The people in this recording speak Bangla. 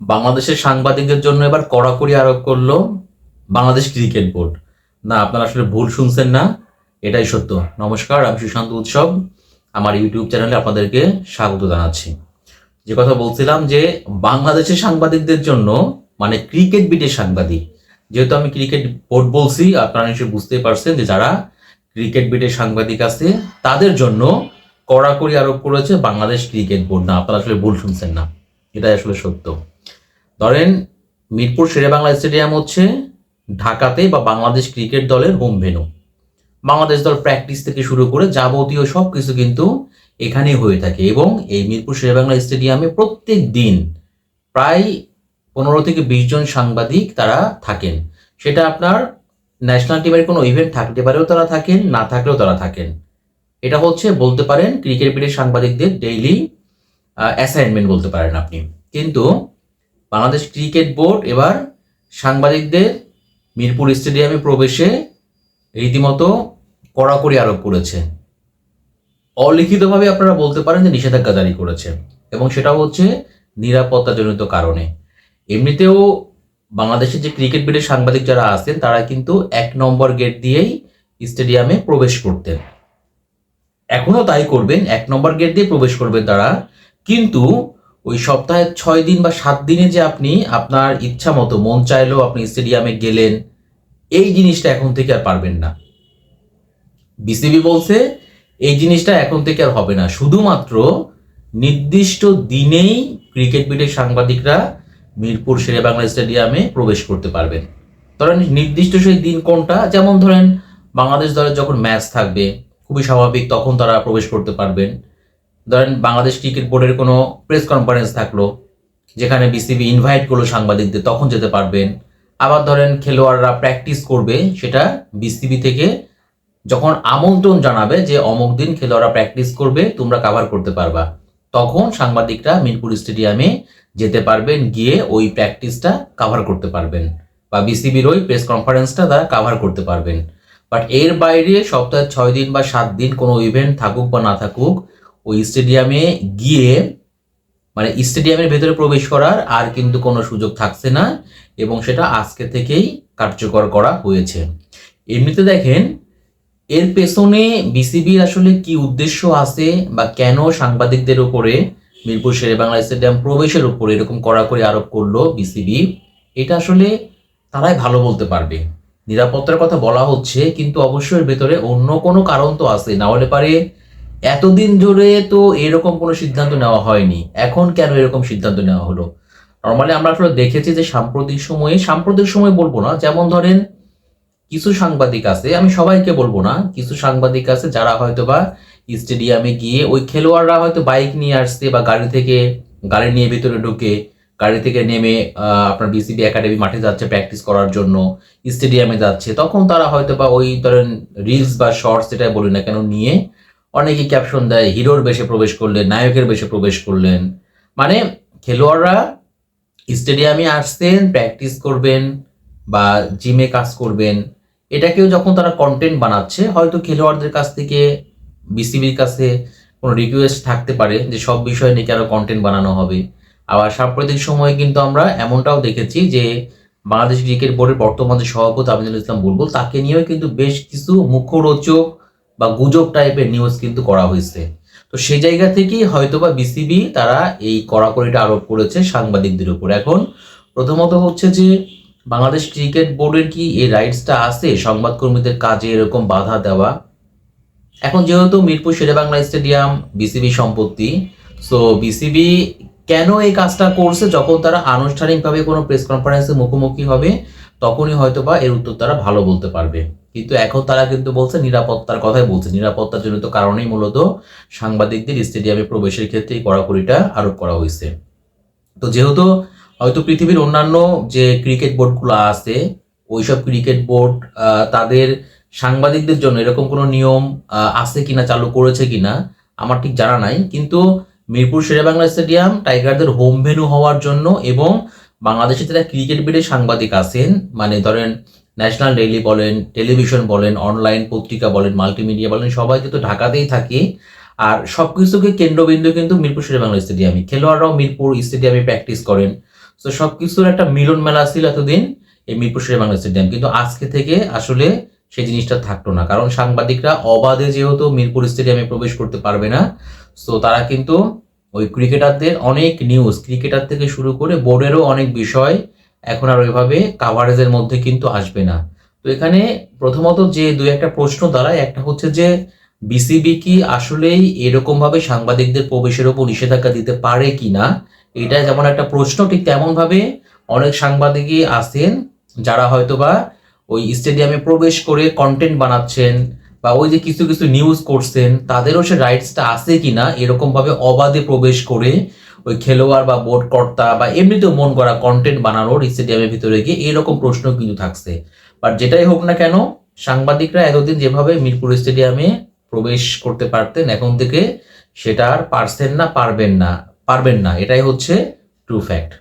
বাংলাদেশের সাংবাদিকদের জন্য এবার কড়াকড়ি আরোপ করল বাংলাদেশ ক্রিকেট বোর্ড। না, আপনারা আসলে ভুল শুনছেন না, এটাই সত্য। নমস্কার, আমি সুশান্ত উৎসব। আমার ইউটিউব চ্যানেলে আপনাদেরকে স্বাগত জানাচ্ছি। যে কথা বলছিলাম যে বাংলাদেশের সাংবাদিকদের জন্য মানে ক্রিকেট বিটের সাংবাদিক, যেহেতু আমি ক্রিকেট বোর্ড বলছি, আপনারা নিশ্চয়ই বুঝতেই পারছেন যে যারা ক্রিকেট বিটের সাংবাদিক আছে, তাদের জন্য কড়াকড়ি আরোপ করেছে বাংলাদেশ ক্রিকেট বোর্ড। না, আপনারা আসলে ভুল শুনছেন না, এটাই আসলে সত্য। ধরেন মিরপুর শেরেবাংলা স্টেডিয়াম হচ্ছে ঢাকাতে বা বাংলাদেশ ক্রিকেট দলের হোম ভেনু বাংলাদেশ দল প্র্যাকটিস থেকে শুরু করে যাবতীয় সব কিছু কিন্তু এখানেই হয়ে থাকে এবং এই মিরপুর শেরেবাংলা স্টেডিয়ামে প্রত্যেক দিন প্রায় পনেরো থেকে বিশ জন সাংবাদিক তারা থাকেন। সেটা আপনার ন্যাশনাল টিমের কোনো ইভেন্ট থাকতে পারেও তারা থাকেন, না থাকলেও তারা থাকেন। এটা হচ্ছে বলতে পারেন ক্রিকেট বিটের সাংবাদিকদের ডেইলি অ্যাসাইনমেন্ট বলতে পারেন আপনি। কিন্তু বাংলাদেশ ক্রিকেট বোর্ড এবার সাংবাদিকদের মিরপুর স্টেডিয়ামে প্রবেশে রীতিমতো কড়াকড়ি আরোপ করেছে। অলিখিতভাবে আপনারা বলতে পারেন যে নিষেধাজ্ঞা জারি করেছে এবং সেটা হচ্ছে নিরাপত্তাজনিত কারণে। এমনিতেও বাংলাদেশের যে ক্রিকেট বোর্ডের সাংবাদিক যারা আছেন, তারা কিন্তু এক নম্বর গেট দিয়েই স্টেডিয়ামে প্রবেশ করতেন। এখনও তাই করবেন, এক নম্বর গেট দিয়ে প্রবেশ করবেন তারা। কিন্তু ওই সপ্তাহে ছয় দিন বা সাত দিনে যে আপনি আপনার ইচ্ছা মতো মন চাইলেও আপনি স্টেডিয়ামে গেলেন, এই জিনিসটা এখন থেকে আর পারবেন না। বিসিবি বলছে, এই জিনিসটা এখন থেকে আর হবে না। শুধুমাত্র নির্দিষ্ট দিনেই ক্রিকেট বিটের সাংবাদিকরা মিরপুর শেরেবাংলা স্টেডিয়ামে প্রবেশ করতে পারবেন। ধরেন নির্দিষ্ট সেই দিন কোনটা? যেমন ধরেন বাংলাদেশ দলের যখন ম্যাচ থাকবে, খুবই স্বাভাবিক, তখন তারা প্রবেশ করতে পারবেন। ধরেন বাংলাদেশ ক্রিকেট বোর্ডের কোনো প্রেস কনফারেন্স থাকল, যেখানে বিসিবি ইনভাইট করল সাংবাদিকদের, তখন যেতে পারবেন। আবার ধরেন খেলোয়াড়রা প্র্যাকটিস করবে, সেটা বিসিবি থেকে যখন আমন্ত্রণ জানাবে যে অমুক দিন খেলোয়াড়রা প্র্যাকটিস করবে, তোমরা কাভার করতে পারবা। তখন সাংবাদিকরা মিরপুর স্টেডিয়ামে যেতে পারবেন, গিয়ে ওই প্র্যাকটিসটা কাভার করতে পারবেন বা বিসিবির ওই প্রেস কনফারেন্সটা তারা কাভার করতে পারবেন। বাট এর বাইরে সপ্তাহে ছয় দিন বা সাত দিন কোনো ইভেন্ট থাকুক বা না থাকুক ওই স্টেডিয়ামে গিয়ে মানে স্টেডিয়ামের ভেতরে প্রবেশ করার আর কিন্তু কোনো সুযোগ থাকছে না এবং সেটা আজকে থেকেই কার্যকর করা হয়েছে। এমনিতে দেখেন, এর পেছনে বিসিবির আসলে কি উদ্দেশ্য আছে বা কেন সাংবাদিকদের উপরে মিরপুর শেরে বাংলা স্টেডিয়াম প্রবেশের উপরে এরকম কড়াকড়ি আরোপ করল বিসিবি এটা আসলে তারাই ভালো বলতে পারবে। নিরাপত্তার কথা বলা হচ্ছে, কিন্তু অবশ্যই ভেতরে অন্য কোনো কারণ তো আছে না হলে পারে এতদিন ধরে তো এরকম কোনো সিদ্ধান্ত নেওয়া হয়নি। এখন কেন এরকম সিদ্ধান্ত নেওয়া হলো? নর্মালি আমরা আসলে দেখেছি যে সাম্প্রতিক সময়ে, সাম্প্রতিক সময় বলব না, যেমন ধরেন কিছু সাংবাদিক আছে, আমি সবাইকে বলব না, কিছু সাংবাদিক আছে যারা হয়তো বা স্টেডিয়ামে গিয়ে ওই খেলোয়াড়রা হয়তো বাইক নিয়ে আসছে বা গাড়ি থেকে, গাড়ি নিয়ে ভিতরে ঢুকে, গাড়ি থেকে নেমে আপনার বিসিবি একাডেমি মাঠে যাচ্ছে প্র্যাকটিস করার জন্য স্টেডিয়ামে যাচ্ছে, তখন তারা হয়তো বা ওই ধরেন রিলস বা শর্টস যেটাই বলি না কেন, নিয়ে অনেকে ক্যাপশন দেয়, হিরোর বেশে প্রবেশ করলেন, নায়কের বেশে প্রবেশ করলেন। মানে খেলোয়াড়রা স্টেডিয়ামে আসতেন প্র্যাকটিস করবেন বা জিমে কাজ করবেন। এটাকেও যখন তারা কন্টেন্ট বানাচ্ছে, হয়তো খেলোয়াড়দের কাছ থেকে বিসিবির কাছে কোনো রিকোয়েস্ট থাকতে পারে যে সব বিষয় নিয়ে আরও কন্টেন্ট বানানো হবে। আবার সাম্প্রতিক সময়ে কিন্তু আমরা এমনটাও দেখেছি যে বাংলাদেশ ক্রিকেট বোর্ডের বর্তমান সভাপতি আমিনুল ইসলাম বুলবুল, তাকে নিয়েও কিন্তু বেশ কিছু মুখরোচক বা গুজব টাইপের নিউজ কিন্তু করা হয়েছে। তো সেই জায়গা থেকেই হয়তোবা বিসিবি তারা এই কড়াকড়িটা আরোপ করেছে সাংবাদিকদের উপর। এখন প্রথমত হচ্ছে যে বাংলাদেশ ক্রিকেট বোর্ডের কি এই রাইটসটা আছে? সংবাদকর্মীদের কাজে এরকম বাধা দেওয়া। এখন যেহেতু মিরপুর শেরেবাংলা স্টেডিয়াম বিসিবি সম্পত্তি সো বিসিবি কেন এই কাজটা করছে? যখন তারা আনুষ্ঠানিকভাবে কোনো প্রেস কনফারেন্সে মুখোমুখি হবে তখনই হয়তো বা এর উত্তর তারা ভালো বলতে পারবে। কিন্তু এখন তারা কিন্তু বলছে নিরাপত্তার কথাই বলছে। নিরাপত্তার জনিত কারণেই মূলত সাংবাদিকদের স্টেডিয়ামে প্রবেশের ক্ষেত্রে এই কড়াকড়িটা আরোপ করা হয়েছে। তো যেহেতু হয়তো পৃথিবীর অন্যান্য যে ক্রিকেট বোর্ডগুলো আছে, ওইসব ক্রিকেট বোর্ড তাদের সাংবাদিকদের জন্য এরকম কোনো নিয়ম আছে কিনা, চালু করেছে কিনা, আমার ঠিক জানা নাই। কিন্তু মিরপুর শেরেবাংলা স্টেডিয়াম টাইগারদের হোম ভেন্যু হওয়ার জন্য এবং বাংলাদেশে যারা ক্রিকেট বিডের সাংবাদিক আছেন মানে ধরেন ন্যাশনাল ডেইলি বলেন, টেলিভিশন বলেন, অনলাইন পত্রিকা বলেন, মাল্টিমিডিয়া বলেন, সবাই কিন্তু ঢাকাতেই থাকে। আর সব কিছুকে কেন্দ্রবিন্দু কিন্তু মিরপুর শেরেবাংলা স্টেডিয়ামে। খেলোয়াড়রাও মিরপুর স্টেডিয়ামে প্র্যাকটিস করেন। তো সব কিছুর একটা মিলন মেলা ছিল এতদিন এই মিরপুর শেরে বাংলা স্টেডিয়াম। কিন্তু আজকে থেকে আসলে সেই জিনিসটা থাকতো না। কারণ সাংবাদিকরা অবাধে যেহেতু মিরপুর স্টেডিয়ামে প্রবেশ করতে পারবে না। সো তারা কিন্তু ওই ক্রিকেটারদের অনেক নিউজ ক্রিকেটার থেকে শুরু করে বোর্ডেরও অনেক বিষয় এখন আর ওইভাবে কাভারেজের মধ্যে কিন্তু আসবে না। তো এখানে প্রথমত যে দুই একটা প্রশ্ন দাঁড়ায়, একটা হচ্ছে যে বিসিবি কি আসলেই এরকম ভাবে সাংবাদিকদের প্রবেশের উপর নিষেধাজ্ঞা দিতে পারে কি না এটা যেমন একটা প্রশ্ন, ঠিক তেমন ভাবে অনেক সাংবাদিকই আছেন যারা হয়তোবা ওই স্টেডিয়ামে প্রবেশ করে কন্টেন্ট বানাচ্ছেন বা ওই যে কিছু কিছু নিউজ করছেন, তাদেরও সে রাইটসটা আছে কিনা এরকম ভাবে অবাধে প্রবেশ করে ওই খেলোয়াড় বা বোর্ড কর্তা বা এমনিতেও মন করা কন্টেন্ট বানানোর স্টেডিয়ামের ভিতরে গিয়ে এরকম প্রশ্ন কিন্তু থাকছে। বাট যেটাই হোক না কেন, সাংবাদিকরা এতদিন যেভাবে মিরপুর স্টেডিয়ামে প্রবেশ করতে পারতেন, এখন থেকে সেটা আর পারছেন না, পারবেন না পারবেন না। এটাই হচ্ছে ট্রু ফ্যাক্ট